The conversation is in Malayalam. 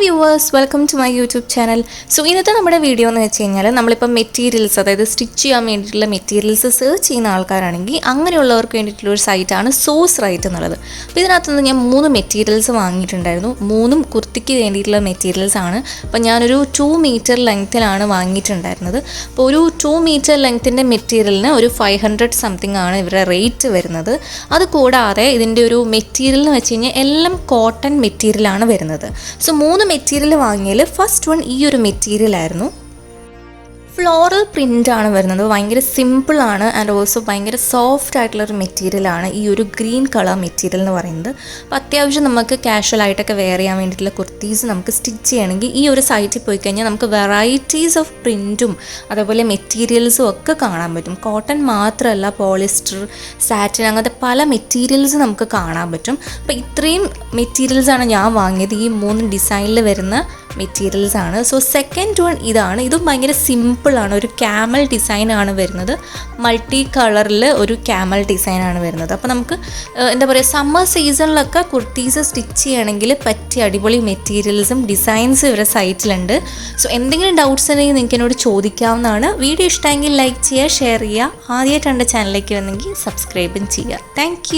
Viewers welcome to my YouTube channel so ഇന്നത്തെ നമ്മുടെ വീഡിയോ എന്ന് വെച്ച് കഴിഞ്ഞാൽ നമ്മളിപ്പോൾ മെറ്റീരിയൽസ് അതായത് സ്റ്റിച്ച് ചെയ്യാൻ വേണ്ടിയിട്ടുള്ള മെറ്റീരിയൽസ് സെർച്ച് ചെയ്യുന്ന ആൾക്കാരാണെങ്കിൽ അങ്ങനെയുള്ളവർക്ക് വേണ്ടിയിട്ടുള്ള ഒരു സൈറ്റാണ് സോസ് റൈറ്റ് എന്നുള്ളത്. അപ്പോൾ ഇതിനകത്തുനിന്ന് ഞാൻ മൂന്ന് മെറ്റീരിയൽസ് വാങ്ങിയിട്ടുണ്ടായിരുന്നു. മൂന്നും കുർത്തിക്ക് വേണ്ടിയിട്ടുള്ള മെറ്റീരിയൽസ് ആണ്. അപ്പോൾ ഞാനൊരു ടു മീറ്റർ ലെങ്ത്തിലാണ് വാങ്ങിയിട്ടുണ്ടായിരുന്നത്. അപ്പോൾ ഒരു ടു മീറ്റർ ലെങ്ത്തിന്റെ മെറ്റീരിയലിന് ഒരു ഫൈവ് ഹൺഡ്രഡ് സംതിങ് ആണ് ഇവരുടെ റേറ്റ് വരുന്നത്. അത് കൂടാതെ ഇതിന്റെ ഒരു മെറ്റീരിയൽ എന്ന് വെച്ച് കഴിഞ്ഞാൽ എല്ലാം കോട്ടൺ മെറ്റീരിയലാണ് വരുന്നത്. സോ മൂന്ന് മെറ്റീരിയൽ വാങ്ങിയതിൽ ഫസ്റ്റ് വൺ ഈ ഒരു മെറ്റീരിയൽ ആയിരുന്നു. ഫ്ലോറൽ പ്രിന്റ് ആണ് വരുന്നത്. ഭയങ്കര സിമ്പിളാണ് ആൻഡ് ഓൾസോ ഭയങ്കര സോഫ്റ്റ് ആയിട്ടുള്ള ഒരു മെറ്റീരിയലാണ് ഈ ഒരു ഗ്രീൻ കളർ മെറ്റീരിയൽ എന്ന് പറയുന്നത്. അപ്പോൾ അത്യാവശ്യം നമുക്ക് കാഷ്വൽ ആയിട്ടൊക്കെ വെയർ ചെയ്യാൻ വേണ്ടിയിട്ടുള്ള കുർത്തീസ് നമുക്ക് സ്റ്റിച്ച് ചെയ്യണമെങ്കിൽ ഈ ഒരു സൈറ്റിൽ പോയി കഴിഞ്ഞാൽ നമുക്ക് വെറൈറ്റീസ് ഓഫ് പ്രിന്റും അതേപോലെ മെറ്റീരിയൽസും ഒക്കെ കാണാൻ പറ്റും. കോട്ടൺ മാത്രമല്ല പോളിസ്റ്റർ സാറ്റിൻ അങ്ങനത്തെ പല മെറ്റീരിയൽസ് നമുക്ക് കാണാൻ പറ്റും. അപ്പോൾ ഇത്രയും മെറ്റീരിയൽസാണ് ഞാൻ വാങ്ങിയത്. ഈ മൂന്ന് ഡിസൈനിൽ വരുന്ന മെറ്റീരിയൽസ് ആണ്. സോ സെക്കൻഡ് വൺ ഇതാണ്. ഇതും ഭയങ്കര സിമ്പിളാണ് ഒരു ക്യാമൽ ഡിസൈൻ ആണ് വരുന്നത്. മൾട്ടി കളറിൽ ഒരു ക്യാമൽ ഡിസൈൻ ആണ് വരുന്നത്. അപ്പോൾ നമുക്ക് എന്താ പറയുക സമ്മർ സീസണിലൊക്കെ കുർത്തീസ് സ്റ്റിച്ച് ചെയ്യണമെങ്കിൽ പറ്റിയ അടിപൊളി മെറ്റീരിയൽസും ഡിസൈൻസും ഇവരുടെ സൈറ്റിലുണ്ട് സോ എന്തെങ്കിലും ഡൗട്ട്സ് ഉണ്ടെങ്കിൽ നിങ്ങൾക്ക് എന്നോട് ചോദിക്കാവുന്നതാണ്. വീഡിയോ ഇഷ്ടമെങ്കിൽ ലൈക്ക് ചെയ്യുക ഷെയർ ചെയ്യുക. ആദ്യമായിട്ട് എന്റെ ചാനലിലേക്ക് വന്നെങ്കിൽ സബ്സ്ക്രൈബും ചെയ്യുക. താങ്ക്